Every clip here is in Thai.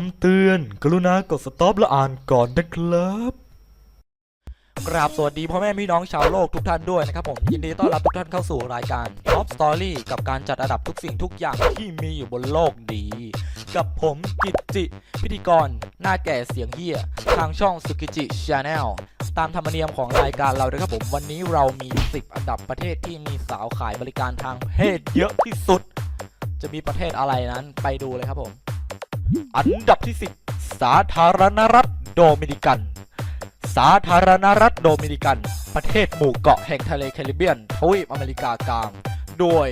คำเตือน กรุณากดสต็อปและอ่านก่อนนะครับกราบสวัสดีพ่อแม่พี่น้องชาวโลกทุกท่านด้วยนะครับผมยินดีต้อนรับทุกท่านเข้าสู่รายการ Top Story กับการจัดอันดับทุกสิ่งทุกอย่างที่มีอยู่บนโลกดี กับผมกิตจิ พิธีกร หน้าแก่เสียงเฮียทางช่องสุกิจิชาแนลตามธรรมเนียมของรายการเรานะครับผม วันนี้เรามี 10 อันดับประเทศที่มีสาวขายบริการทางเพศเยอะที่สุด จะมีประเทศอะไรนั้นไปดูเลยครับผม อันดับที่ 10 สาธารณรัฐโดมินิกัน สาธารณรัฐโดมินิกัน ประเทศหมู่เกาะแห่งทะเลแคริบเบียนทวีปอเมริกากลาง โดย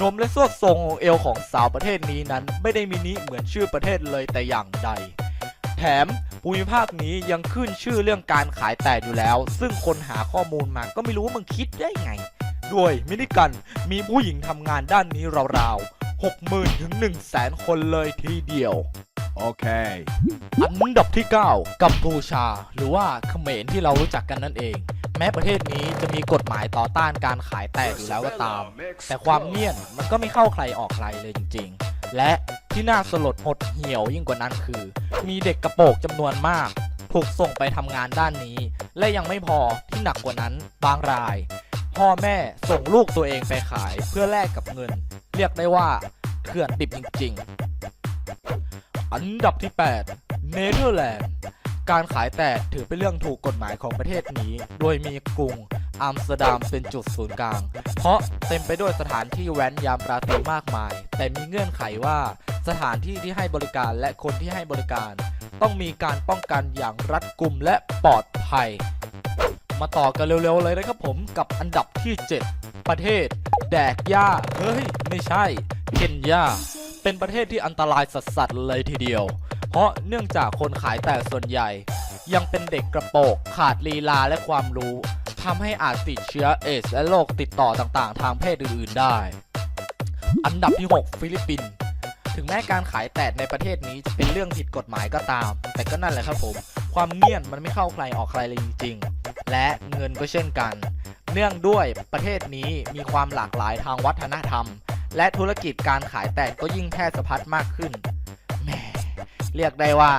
นมและสวดทรงเอวของสาวประเทศนี้นั้น ไม่ได้มินิเหมือนชื่อประเทศเลยแต่อย่างใด แถมภูมิภาคนี้ยังขึ้นชื่อเรื่องการขายแต่อยู่แล้ว ซึ่งคนหาข้อมูลมาก็ไม่รู้ว่ามึงคิดได้ไง ด้วยมินิกันมีผู้หญิงทำงานด้านนี้ราวๆ 60,000 ถึง 1 0 0 0 0 0 คนเลยทีเดียว Okay. อันดับที่ 9 กัมพูชา หรือว่าเขมรที่เรารู้จักกันนั่นเอง แม้ประเทศนี้จะมีกฎหมายต่อต้านการขายแตกอยู่แล้วก็ตาม แต่ความเนียนมันก็ไม่เข้าใครออกใครเลยจริง ๆ และที่น่าสลดหดเหี่ยวยิ่งกว่านั้นคือ มีเด็กกระโปรงจำนวนมาก ถูกส่งไปทำงานด้านนี้ และยังไม่พอที่หนักกว่านั้นบางราย พ่อแม่ส่งลูกตัวเองไปขายเพื่อแลกกับเงิน เรียกได้ว่าเถื่อนดิบจริง ๆ อันดับที่ 8 เนเธอร์แลนด์ การขายแตกถือเป็นเรื่องถูกกฎหมายของประเทศนี้ โดยมีกรุงอัมสเตอร์ดัมเป็นจุดศูนย์กลาง เพราะเต็มไปด้วยสถานที่แว้นยามราตรีมากมาย แต่มีเงื่อนไขว่าสถานที่ที่ให้บริการและคนที่ให้บริการ ต้องมีการป้องกันอย่างรัดกุมและปลอดภัย มาต่อกันเร็วๆเลยนะครับผมกับอันดับที่ 7 ประเทศ แดกหญ้าเฮ้ย ไม่ใช่ เคนยา เป็นประเทศที่อันตรายสัสๆเลยทีเดียว เพราะเนื่องจากคนขายแต่ส่วนใหญ่ ยังเป็นเด็กกระโปรงขาดลีลาและความรู้ทำให้อาจติดเชื้อเอสและโรคติดต่อต่างๆ ทางเพศอื่นๆได้ อันดับที่ 6 ฟิลิปปินส์ถึงแม้การขายแตดในประเทศนี้จะเป็นเรื่องผิดกฎหมายก็ตาม แต่ก็นั่นแหละครับผม ความเงียนมันไม่เข้าใครออกใครเลยจริงๆ และเงินก็เช่นกัน นื่องด้วยประเทศนี้มีความหลากหลายทางวัฒนธรรม และธุรกิจการขายแตกก็ยิ่งแพร่สะพัดมากขึ้นแหมเรียกได้ว่า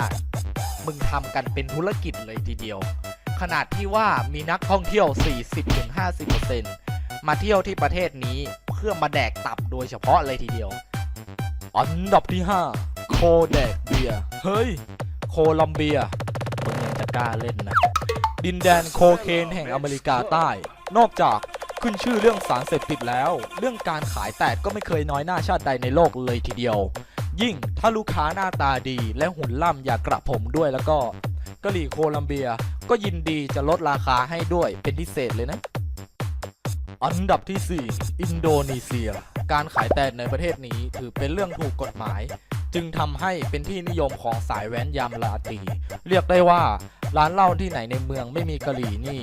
มึงทำกันเป็นธุรกิจเลยทีเดียว ขนาดที่ว่ามีนักท่องเที่ยว 40-50%มาเที่ยวที่ประเทศนี้เพื่อมาแดกตับโดยเฉพาะเลยทีเดียว อันดับที่ 5 โคแดกเบียเฮ้ย โคลัมเบียมึงยังจะกล้าเล่นนะดินแดนโคเคนแห่งอเมริกาใต้ นอกจากขึ้นชื่อเรื่องสารเสพติดแล้ว เรื่องการขายแตกก็ไม่เคยน้อยหน้าชาติใดในโลกเลยทีเดียว ยิ่งถ้าลูกค้าหน้าตาดีและหุ่นล่ำอยากกระผมด้วยแล้วก็กะหรี่โคลัมเบียก็ยินดีจะลดราคาให้ด้วยเป็นพิเศษเลยนะ อันดับที่ 4 อินโดนีเซีย การขายแตกในประเทศนี้ถือเป็นเรื่องถูกกฎหมาย จึงทำให้เป็นที่นิยมของสายแว้นยามราตรีเรียกได้ว่าร้านเหล้าที่ไหนในเมืองไม่มีกะหรี่นี่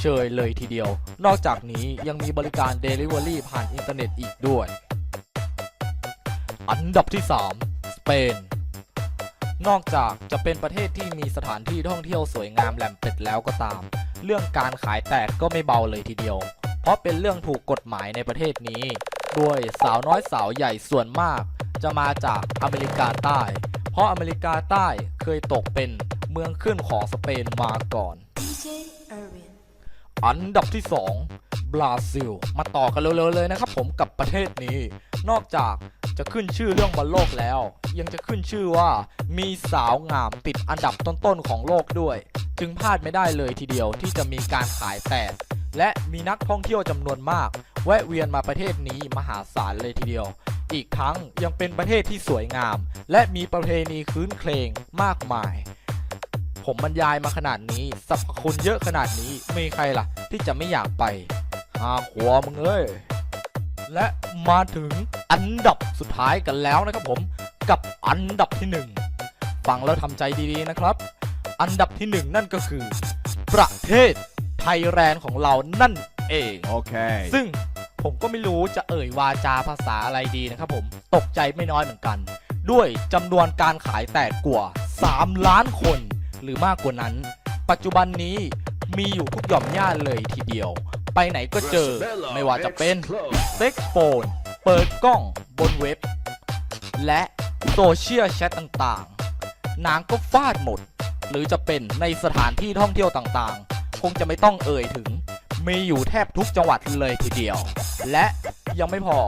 เชยเลยทีเดียว นอกจากนี้ยังมีบริการ Delivery ผ่านอินเทอร์เน็ตอีกด้วย อันดับที่ 3 สเปน นอกจากจะเป็นประเทศที่มีสถานที่ท่องเที่ยวสวยงามแหลมเป็ดแล้วก็ตาม เรื่องการขายแตกก็ไม่เบาเลยทีเดียว เพราะเป็นเรื่องถูกกฎหมายในประเทศนี้ ด้วยสาวน้อยสาวใหญ่ส่วนมาก จะมาจากอเมริกาใต้ เพราะอเมริกาใต้เคยตกเป็นเมืองขึ้นของสเปนมาก่อน อันดับที่ 2 บราซิล มาต่อกันเร็วๆเลยนะครับผมกับประเทศนี้ นอกจากจะขึ้นชื่อเรื่องบอลโลกแล้ว ยังจะขึ้นชื่อว่ามีสาวงามติดอันดับต้นๆของโลกด้วย จึงพลาดไม่ได้เลยทีเดียวที่จะมีการขายแตกและมีนักท่องเที่ยวจำนวนมาก แวะเวียนมาประเทศนี้มหาศาลเลยทีเดียว อีกทั้งยังเป็นประเทศที่สวยงาม และมีประเพณีคืนเคลงมากมาย ผมบรรยายมาขนาดนี้สรรพคุณเยอะขนาดนี้มีใครล่ะ ที่จะไม่อยากไปหาหัวมึงเอ้ยและมาถึงอันดับสุดท้ายกันแล้วนะครับผมกับอันดับที่หนึ่งฟังแล้วทำใจดีๆนะครับ อันดับที่หนึ่งนั่นก็คือ ประเทศไทยแลนด์ของเรานั่นเอง Okay. ซึ่งผมก็ไม่รู้จะเอ่ยวาจาภาษาอะไรดีนะครับผมตกใจไม่น้อยเหมือนกัน ด้วยจำนวนการขายแตกกว่า 3 ล้านคน หรือมากกว่านั้น ปัจจุบันนี้มีอยู่ทุกหย่อมย่านเลยทีเดียว ไปไหนก็เจอไม่ว่าจะเป็นเซ็กโฟนเปิดกล้องบนเว็บ และโซเชียลแชทต่างๆนางก็ฟาดหมด หรือจะเป็นในสถานที่ท่องเที่ยวต่างๆ คงจะไม่ต้องเอ่ยถึง มีอยู่แทบทุกจังหวัดเลยทีเดียว และยังไม่พอ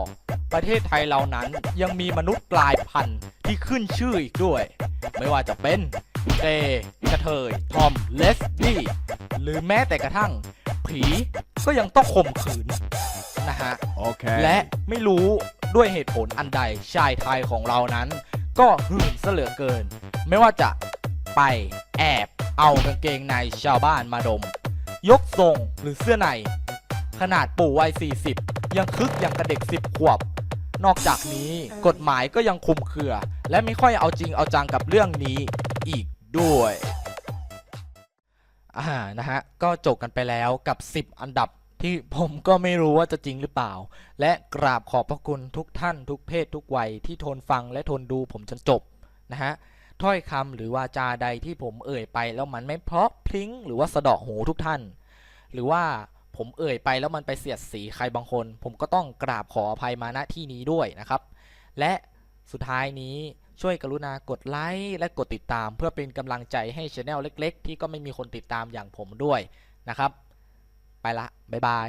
ประเทศไทยเรานั้นยังมีมนุษย์กลายพันธุ์ที่ขึ้นชื่ออีกด้วย ไม่ว่าจะเป็น เกย์กระเทย ทอม เลสบี้ หรือแม้แต่กระทั่ง ผีก็ยังต้องข่มขืนนะฮะ Okay. และไม่รู้ด้วยเหตุผลอันใดชายไทยของเรานั้น ก็หื่นเสลือเกิน ไม่ว่าจะไปแอบเอากางเกงในชาวบ้านมาดม ยกทรงหรือเสื้อใน ขนาดปู่วัย 40 ยังคึกอย่างกับเด็ก 10 ขวบ นอกจากนี้กฎหมายก็ยังคุมเครือ และไม่ค่อยเอาจริงเอาจังกับเรื่องนี้อีก ด้วย อ่า นะฮะ ก็จบกันไปแล้วกับ 10 อันดับที่ผมก็ไม่รู้ว่าจะจริงหรือเปล่า และกราบขอบพระคุณทุกท่านทุกเพศทุกวัยที่ทนฟังและทนดูผมจนจบนะฮะถ้อยคำหรือวาจาใดที่ผมเอ่ยไปแล้วมันไม่เพราะพริ้งหรือว่าสะเดาะหูทุกท่าน หรือว่าผมเอ่ยไปแล้วมันไปเสียดสีใครบางคน ผมก็ต้องกราบขออภัยมาณที่นี้ด้วยนะครับ และสุดท้ายนี้ ช่วยกรุณากดไลค์และกดติดตาม เพื่อเป็นกำลังใจให้ช anel เล็ก ๆ ที่ก็ไม่มีคนติดตามอย่างผมด้วยนะครับ ไปละ บ๊ายบาย